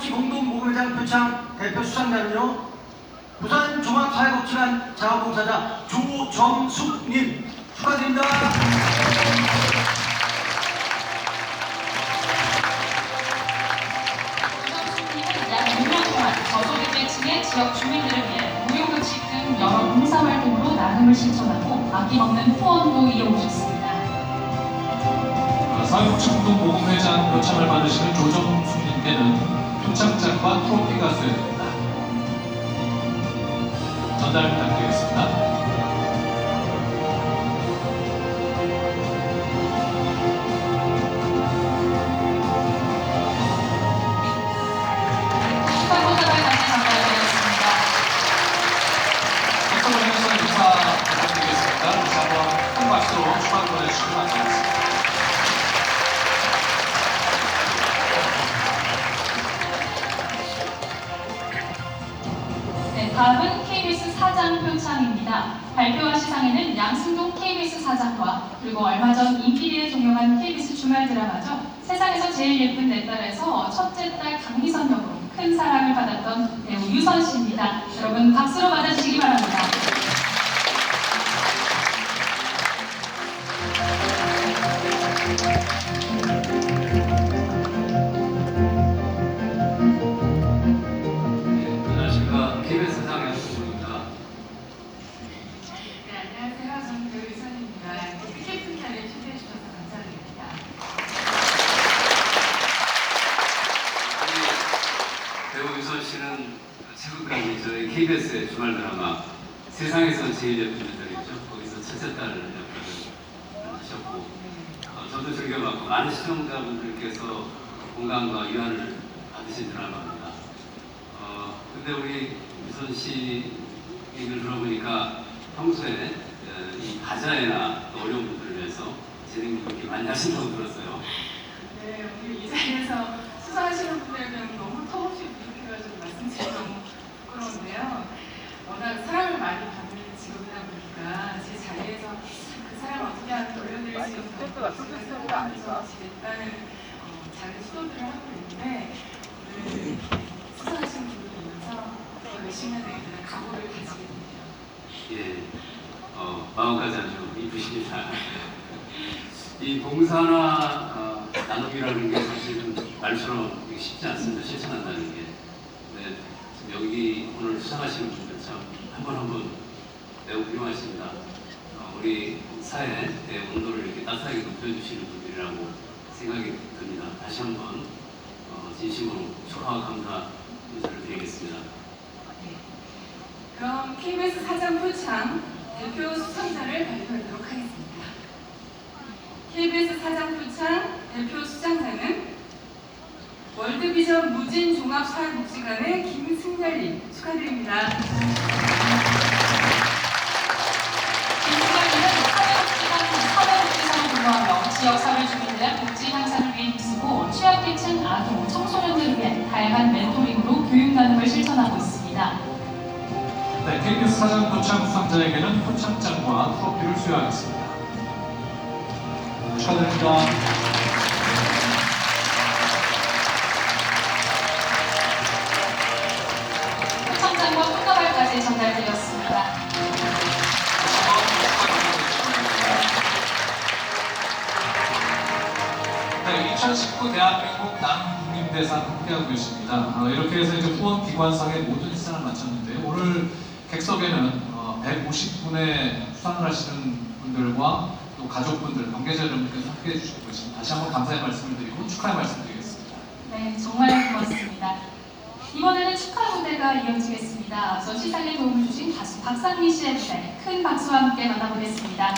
사회복지공동모금회장 표창 대표 수상자는요 부산 종합사회복지관 자원봉사자 조정숙님 축하드립니다. 우선수님은 약 6년 동안 저소득계층의 지역 주민들을 위해 무료급식 등 여러 봉사활동으로 나눔을 실천하고 아낌없는 후원도 이어오셨습니다. 어, 사회복지공동모금회장 요청을 받으시는 조정숙님께는 표창장과 트로피가 수여됩니다. 전달 부탁드리겠습니다. 인사 부탁드리겠습니다. 다시 한번 큰 박수로 축하 보내주시기 바랍니다. 다음은 KBS 사장 표창입니다. 발표와 시상에는 양승동 KBS 사장과 그리고 얼마 전 인기리에 종영한 KBS 주말 드라마죠. 세상에서 제일 예쁜 내 딸에서 첫째 딸 강미선 역으로 큰 사랑을 받았던 배우 유선 씨입니다. 여러분 박수로 맞아주시기 바랍니다. KBS 양승국입니다. 네, 안녕하세요. 저는 배우 유선입니다. 티켓 자리에 초대해 주셔서 감사드립니다. 배우 유선 씨는 최근까지 저희 KBS의 주말 드라마 세상에서 제일 예쁜 여자이죠. 거기서 첫째 딸 역할을 하셨고 어, 저도 즐겨봤고 많은 시청자분들께서 공감과 위안을 받으신 드라마입니다. 어, 근데 우리 유선 씨 얘기를 들어보니까 평소에 어, 이 가자애나 또 어려운 분들을 위해서 재능 이렇게 많이 하신다고 들었어요. 네, 오늘 이 자리에서 수상하시는 분들에게는 너무 턱없이 부족해가지고 말씀드리기 너무 부끄러운데요. 워낙 사랑을 많이 받는 직업이다 보니까 제 자리에서 그 사랑을 어떻게 하면 돌려드릴 수 있는 생각하면서 지냈다는 어, 작은 시도들을 하고 있는데 오늘 수상하시는 분들 보면서 더 열심히 하겠다는 각오를 가지게 됩니다. 예, 어, 마음까지 아주 이쁘십니다. 이 봉사나 어, 나눔이라는 게 사실은 말처럼 쉽지 않습니다. 실천한다는 게. 네, 여기 오늘 수상하시는 분들 참 한 번 한 번 매우 훌륭하십니다. 어, 우리 사회의 온도를 이렇게 따뜻하게 높여주시는 분들이라고 생각이 듭니다. 다시 한번 어, 진심으로 축하와 감사 인사를 드리겠습니다. 네. 그럼 KBS 사장 표창 대표 수상자를 발표하도록 하겠습니다. KBS 사장 표창 대표 수상자는 월드비전 무진 종합사회복지관의 김승열님 축하드립니다. 김수관님은 사회복지관 사회복지사로 근무하며 지역 사회 주민들의 복지 향상을 위해 힘쓰고 취약계층 아동, 청소년들을 위해 다양한 멘토링으로 교육 나눔을 실천하고 있습니다. 네, KBS 사장 표창 수상자에게는 표창장과 트로피를 수여하겠습니다. 축하드립니다. 표창장과 꽃다발까지 전달드렸습니다. 네, 2019 대한민국 남국민대상 함께하고 계십니다. 어, 이렇게 해서 이제 후원 기관상의 모든 시상을 마쳤는데 오늘 객석에는 어, 150분의 수상을 하시는 분들과 또 가족분들, 관계자 여러분께서 함께해 주시고 계십니다. 다시 한번 감사의 말씀을 드리고 축하의 말씀 드리겠습니다. 네, 정말 고맙습니다. 이번에는 축하 무대가 이어지겠습니다. 앞서 시상에 도움을 주신 가수 박상민 씨의 무대 큰 박수와 함께 만나보겠습니다.